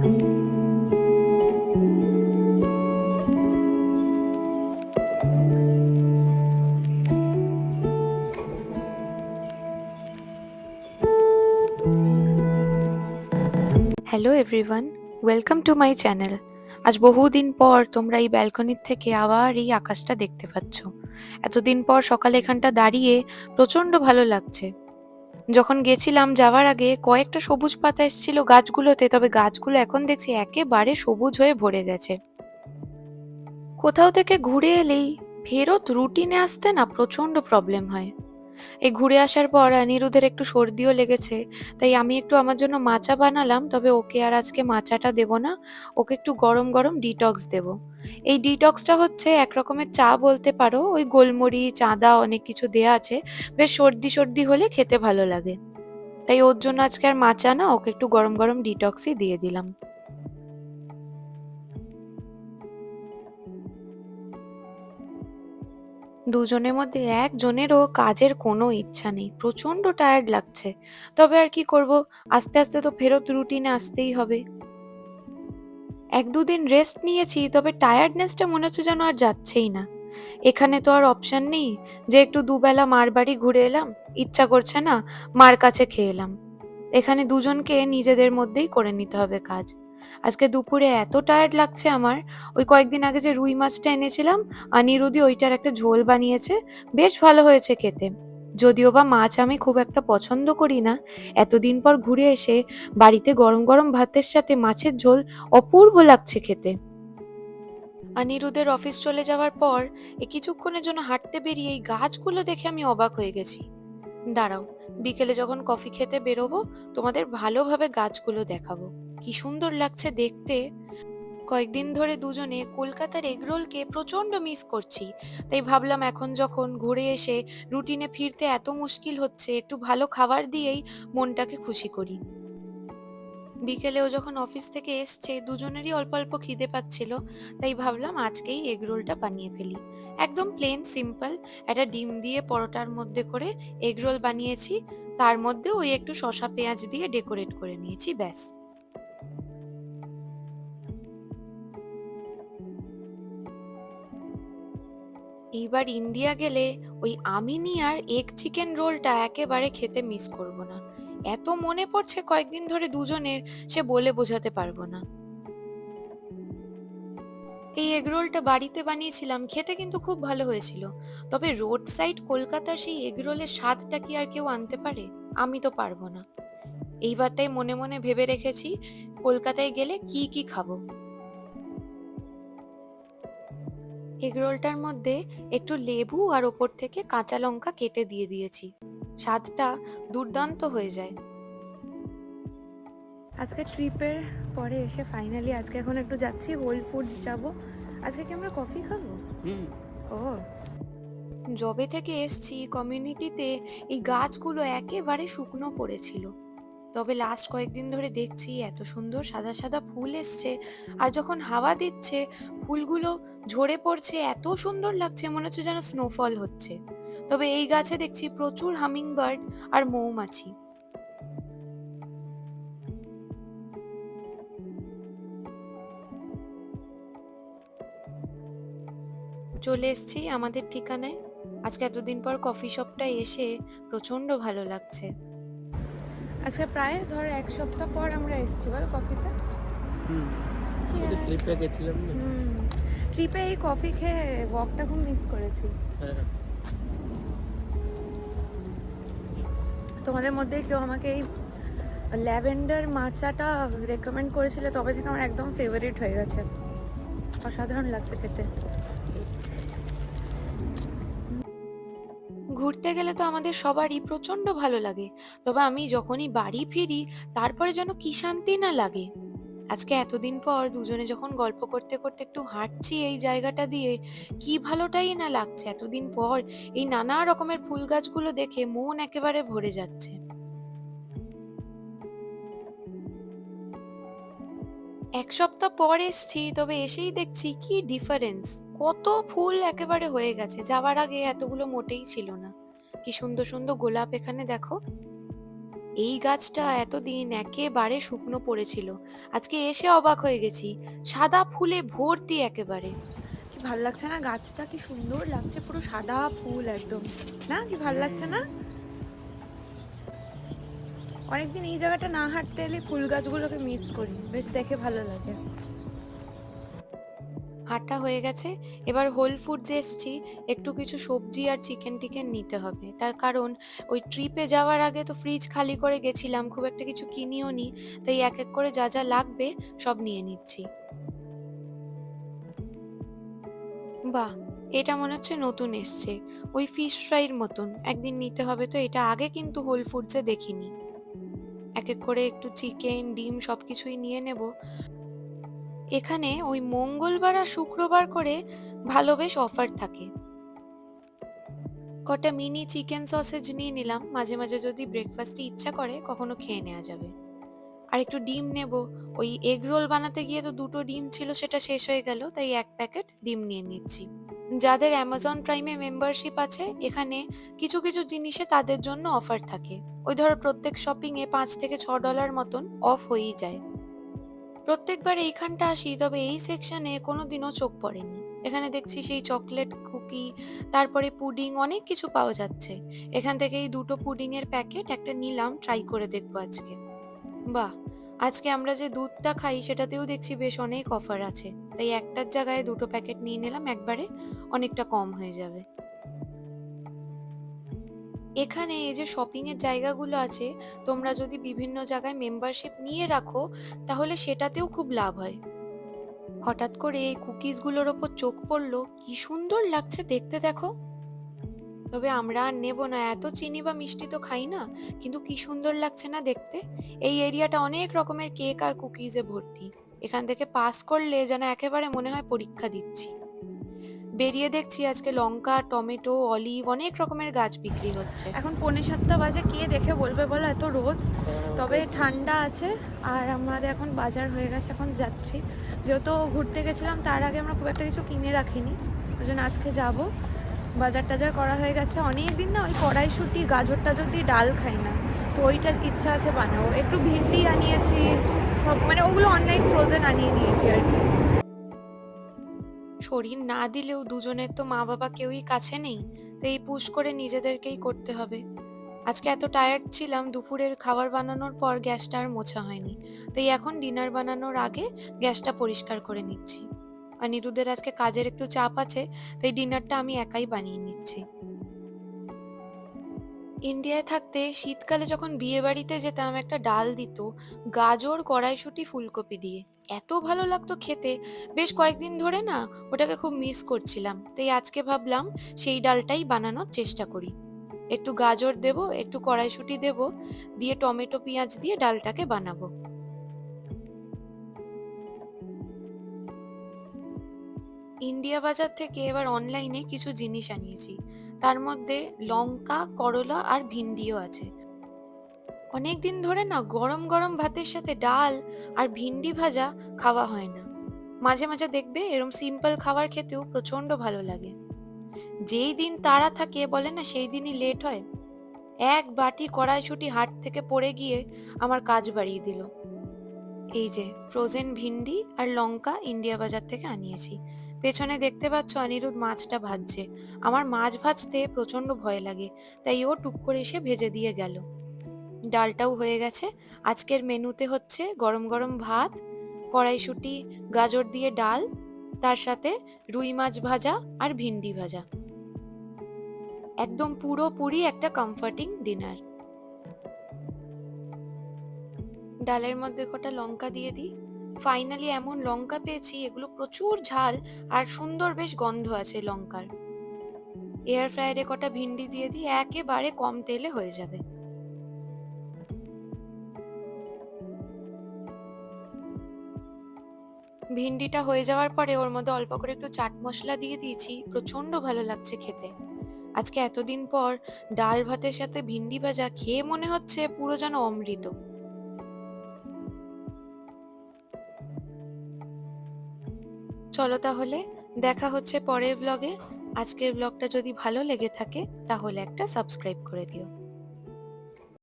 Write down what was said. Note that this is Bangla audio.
Hello everyone welcome to my channel আজ বহুদিন পর তোমরা এই ব্যালকনির থেকে আবার এই আকাশটা দেখতে পাচ্ছ। এতদিন পর সকালে এখানটা দাঁড়িয়ে প্রচণ্ড ভালো লাগছে। যখন গেছিলাম যাওয়ার আগে কয়েকটা সবুজ পাতা এসেছিল গাছগুলোতে, তবে গাছগুলো এখন দেখছি একেবারে সবুজ হয়ে ভরে গেছে। কোথাও থেকে ঘুরে এলেই ফেরত রুটিনে আসতে না প্রচণ্ড প্রবলেম হয়। এই ঘুরে আসার পর অনিরুদ্ধের একটু সর্দিও লেগেছে, তাই আমি একটু আমার জন্য মাচা বানালাম, তবে ওকে আর আজকে মাচাটা দেব না, ওকে একটু গরম গরম ডিটক্স দেব। এই ডিটক্সটা হচ্ছে এক রকমের চা বলতে পারো, ওই গোলমরিচ, আদা অনেক কিছু দেয়া আছে, বেশ সর্দি সর্দি হলে খেতে ভালো লাগে। তাই ওর জন্য আজকে আর মাচা না, ওকে একটু গরম গরম ডিটক্সই দিয়ে দিলাম। দুজনের মধ্যে একজনেরও কাজের কোনো ইচ্ছা নেই। প্রচণ্ড টায়ার্ড লাগছে। তবে আর কি করব? আস্তে আস্তে তো ফেরত রুটিনে আসতেই হবে। এক দুদিন রেস্ট নিয়েছি, তবে টায়ার্ডনেসটা মনে হচ্ছে যেন আর যাচ্ছেই না। এখানে তো আর অপশন নেই যে একটু দুবেলা মার বাড়ি ঘুরে এলাম, ইচ্ছা করছে না মার কাছে খেয়ে এলাম। এখানে দুজনকে নিজেদের মধ্যেই করে নিতে হবে কাজ। আজকে দুপুরে এত টায়ার্ড লাগছে আমার। ওই কয়েকদিন আগে যে রুই মাছটা এনেছিলাম অনিরুদ্ধি ওইটার একটা ঝোল বানিয়েছে, বেশ ভালো হয়েছে খেতে। যদিও বা মাছ আমি খুব একটা পছন্দ করি না, এতদিন পর ঘুরে এসে বাড়িতে গরম গরম ভাতের সাথে মাছের ঝোল অপূর্ব লাগছে খেতে। অনিরুদের অফিস চলে যাওয়ার পর এ কিছুক্ষণের জন্য হাঁটতে বেরিয়ে এই গাছগুলো দেখে আমি অবাক হয়ে গেছি। দাঁড়াও, বিকেলে যখন কফি খেতে বেরোবো, তোমাদের ভালোভাবে গাছগুলো দেখাবো। কি সুন্দর লাগছে দেখতে। কয়েকদিন ধরে দুজনে কলকাতার এগরোলকে প্রচণ্ড মিস করছি। তাই ভাবলাম এখন যখন ঘুরে এসে রুটিনে ফিরতে এত মুশকিল হচ্ছে, একটু ভালো খাবার দিয়েই মনটাকে খুশি করি। বিকেলেও যখন অফিস থেকে এসছে, দুজনেরই অল্প অল্প খিদে পাচ্ছিল, তাই ভাবলাম আজকেই এগরোলটা বানিয়ে ফেলি। একদম প্লেন সিম্পল একটা ডিম দিয়ে পরোটার মধ্যে করে এগরোল বানিয়েছি, তার মধ্যে ওই একটু শসা পেঁয়াজ দিয়ে ডেকোরেট করে নিয়েছি, ব্যাস। এইবার ইন্ডিয়া গেলে ওই আমিনি আর এগ চিকেন রোলটা একেবারে খেতে মিস করব না। এত মনে পড়ছে কয়েকদিন ধরে দুজনের, সে বলে বোঝাতে পারব না। এই এগ রোলটা বাড়িতে বানিয়েছিলাম, খেতে কিন্তু খুব ভালো হয়েছিল। তবে রোড সাইড কলকাতার সেই এগ রোলের স্বাদটা কি আর কেউ আনতে পারে? আমি তো পারব না। এইবার তাই মনে মনে ভেবে রেখেছি, কলকাতায় গেলে কি কি খাব? এগরোলটার মধ্যে একটু লেবু আর ওপর থেকে কাঁচা লঙ্কা কেটে দিয়ে দিয়েছি। স্বাদটা দুর্দান্ত হয়ে যায়। আজকে ট্রিপের পরে এসে ফাইনালি আজকে এখন একটু যাচ্ছি হোল ফুডস যাব। আজকে কি আমরা কফি খাব? ও। জবে থেকে এসছি কমিউনিটিতে এই গাছগুলো একেবারে শুকনো পড়েছিল। তবে লাস্ট কয়েকদিন ধরে দেখছি এত সুন্দর সাদা সাদা ফুল এসছে। আর যখন হাওয়া দিচ্ছে, ফুলগুলো ঝরে পড়ছে, এত সুন্দর লাগছে, মনে হচ্ছে যেন স্নোফল হচ্ছে। তবে এই গাছে দেখছি প্রচুর হামিং বার্ড আর মৌমাছি। চলে এসছি আমাদের ঠিকানায়। আজকে এতদিন পর কফি শপটা এসে প্রচণ্ড ভালো লাগছে। আজকে প্রায় ধর এক সপ্তাহ পর আমরা এসেছি বল কফিতে ট্রিপে গেছিলাম ট্রিপে এই কফি খেয়ে ওয়াকটা খুব মিস করেছি। হ্যাঁ। তোমাদের মধ্যে কেউ আমাকে এই ল্যাভেন্ডার মাচাটা রেকমেন্ড করেছিল তবে থেকে আমার একদম ফেভারিট হয়ে গেছে। অসাধারণ লাগছে খেতে। ঘুরতে গেলে তো আমাদের সবারই প্রচণ্ড ভালো লাগে। তবে আমি যখনই বাড়ি ফিরি, তারপরে যেন কি শান্তি না লাগে। আজকে এতদিন পর দুজনে যখন গল্প করতে করতে একটু হাঁটছি এই জায়গাটা দিয়ে, কি ভালোটাই না লাগছে। এতদিন পর এই নানা রকমের ফুল গাছগুলো দেখে মন একেবারে ভরে যাচ্ছে। এক সপ্তাহ পর এসছি, তবে এসেই দেখছি কি ডিফারেন্স কত ফুল একেবারে হয়ে গেছে, যাওয়ার আগে এতগুলো মোটেই ছিল না। কি সুন্দর সুন্দর গোলাপ এখানে দেখো। এই গাছটা এতদিন একেবারে শুকনো পড়েছিল। আজকে এসে অবাক হয়ে গেছি, সাদা ফুলে ভর্তি একেবারে। কি ভালো লাগছে না? গাছটা কি সুন্দর লাগছে, পুরো সাদা ফুল একদম। না? কি ভালো লাগছে না? অনেকদিন এই জায়গাটা না হাঁটতে এলে ফুল গাছগুলোকে মিস করি। বেশ দেখে ভালো লাগে। হাঁটা হয়ে গেছে। এবার হোল ফুড যে এসছি, একটু কিছু সবজি আর চিকেন টিকেন নিতে হবে। তার কারণ, ওই ট্রিপে যাওয়ার আগে তো ফ্রিজ খালি করে গেছিলাম, খুব একটা কিছু কিনিও নি। তাই এক এক করে যা যা লাগবে, সব নিয়ে নিচ্ছি। বাহ! এটা মনে হচ্ছে নতুন এসছে। ওই ফিশ ফ্রাইয়ের মতন। একদিন নিতে হবে তো, এটা আগে কিন্তু হোল ফুডসে দেখিনি। এক এক করে একটু চিকেন, ডিম সবকিছুই নিয়ে নেব। এখানে ওই মঙ্গলবার আর শুক্রবার করে ভালো বেশ অফার থাকে। কটা মিনি চিকেন সসেজ নিয়ে নিলাম। মাঝে মাঝে যদি ব্রেকফাস্টে ইচ্ছা করে, কখনো খেয়ে নেওয়া যাবে। আর একটু ডিম নেব। ওই এগ রোল বানাতে গিয়ে তো দুটো ডিম ছিল, সেটা শেষ হয়ে গেল, তাই এক প্যাকেট ডিম নিয়ে নিচ্ছি। যাদের অ্যামাজন প্রাইমে মেম্বারশিপ আছে, এখানে কিছু কিছু জিনিসে তাদের জন্য অফার থাকে। ওই ধরো প্রত্যেক শপিং এ পাঁচ থেকে ছ ডলার মতন অফ হয়েই যায়। প্রত্যেকবার এইখানটা আসি, তবে এই সেকশনে কোনো দিনও চোখ পড়েনি। এখানে দেখছি সেই চকলেট কুকি তারপরে পুডিং অনেক কিছু পাওয়া যাচ্ছে। এখান থেকে এই দুটো পুডিং এর প্যাকেট একটা নিলাম ট্রাই করে দেখব আজকে। বাহ! আজকে আমরা যে দুধটা খাই, সেটাতেও দেখছি বেশ অনেক অফার আছে। তাই একটার জায়গায় দুটো প্যাকেট নিয়ে নিলাম, একবারে অনেকটা কম হয়ে যাবে। এখানে এই যে শপিং এর জায়গাগুলো আছে, তোমরা যদি বিভিন্ন জায়গায় মেম্বারশিপ নিয়ে রাখো, তাহলে সেটাতেও খুব লাভ হয়। হঠাৎ করে এই কুকিজগুলোর ওপর চোখ পড়ল, কি সুন্দর লাগছে দেখতে দেখো। তবে আমরা আর নেব না, এত চিনি বা মিষ্টি তো খাই না, কিন্তু কি সুন্দর লাগছে না দেখতে। এই এরিয়াটা অনেক রকমের কেক আর কুকিজে ভর্তি। এখান থেকে পাস করলে যেন একেবারে মনে হয় পরীক্ষা দিচ্ছি। বেরিয়ে দেখছি আজকে লঙ্কা, টমেটো, অলিভ অনেক রকমের গাছ বিক্রি হচ্ছে। এখন পৌনে সাতটা বাজে, কে দেখে বলবে বলো? এত রোদ। তবে ঠান্ডা আছে, আর আমাদের এখন বাজার হয়ে গেছে, এখন যাচ্ছি। যেহেতু ঘুরতে গেছিলাম, তার আগে আমরা খুব একটা কিছু কিনে রাখিনি। ওই জন্য আজকে যাব। বাজার টাজার করা হয়ে গেছে। অনেক দিন না ওই কড়াইশুটি গাজর টাজর দিয়ে ডাল খাই না, তো ওইটার ইচ্ছা আছে বানাবো। একটু ভিন্ডি আনিয়েছি, সব মানে ওগুলো অনলাইন ফ্রোজেন আনিয়ে নিয়েছি আর কি। শরীর না দিলেও দুজনের তো মা বাবা কেউই কাছে নেই, তো এই পুশ করে নিজেদেরকেই করতে হবে। আজকে এত টায়ার্ড ছিলাম, দুপুরের খাবার বানানোর পর গ্যাসটা আর মোছা হয়নি। তাই এখন ডিনার বানানোর আগে গ্যাসটা পরিষ্কার করে নিচ্ছি। অনিরুদ্ধের আজকে কাজের একটু চাপ আছে তাই ডিনারটা আমি একাই বানিয়ে নিচ্ছি। ইন্ডিয়ায় থাকতে শীতকালে যখন বিয়ে বাড়িতে যেতাম, একটা ডাল দিত, গাজর, কড়াইশুঁটি, ফুলকপি দিয়ে। এত ভালো লাগতো খেতে। বেশ কয়েকদিন ধরে না ওটাকে খুব মিস করছিলাম। তাই আজকে ভাবলাম সেই ডালটাই বানানোর চেষ্টা করি। একটু গাজর দেব, একটু কড়াইশুঁটি দেব, দিয়ে টমেটো, পেঁয়াজ দিয়ে ডালটাকে বানাবো। ইন্ডিয়া বাজার থেকে এবার অনলাইনে কিছু জিনিস আনিয়েছি। তার মধ্যে লঙ্কা, করলা আর ভিন্ডিও আছে। অনেক দিন ধরে না গরম গরম ভাতের সাথে ডাল আর ভিন্ডি ভাজা খাওয়া হয় না। মাঝে মাঝে দেখবে এরম সিম্পল খাবার খেতেও প্রচণ্ড ভালো লাগে। যেই দিন তারা থাকে, বলে না সেই দিনই লেট হয়। এক বাটি কড়াইশুটি হাট থেকে পড়ে গিয়ে আমার কাজ বাড়িয়ে দিল। এই যে ফ্রোজেন ভিন্ডি আর লঙ্কা ইন্ডিয়া বাজার থেকে আনিয়েছি। পেছনে দেখতে পাচ্ছ অনিরুদ্ধ মাছটা ভাজছে। আমার মাছ ভাজতে প্রচণ্ড ভয় লাগে, তাই ও টুক করে এসে ভেজে দিয়ে গেল। ডালটাও হয়ে গেছে। আজকের মেনুতে হচ্ছে গরম গরম ভাত, কড়াইশুঁটি, গাজর দিয়ে ডাল, তার সাথে রুই মাছ ভাজা আর ভিন্ডি ভাজা। একদম পুরোপুরি একটা কমফর্টিং ডিনার ডালের মধ্যে কটা লঙ্কা দিয়ে দিই। ফাইনালি এমন লঙ্কা পেয়েছি, এগুলো প্রচুর ঝাল আর সুন্দর বেশ গন্ধ আছে লঙ্কার। এয়ার ফ্রায়ারে কটা ভিন্ডি দিয়ে দিই, একেবারে কম তেলে হয়ে যাবে। ভিন্ডিটা হয়ে যাওয়ার পরে ওর মধ্যে অল্প করে একটু চাট মশলা দিয়ে দিয়েছি প্রচণ্ড ভালো লাগছে খেতে। আজকে এতদিন পর ডাল ভাতের সাথে ভিন্ডি ভাজা খেয়ে মনে হচ্ছে পুরো যেন অমৃত। চলো তাহলে, দেখা হচ্ছে পরের ব্লগে আজকের ব্লগটা যদি ভালো লেগে থাকে, তাহলে একটা সাবস্ক্রাইব করে দিও।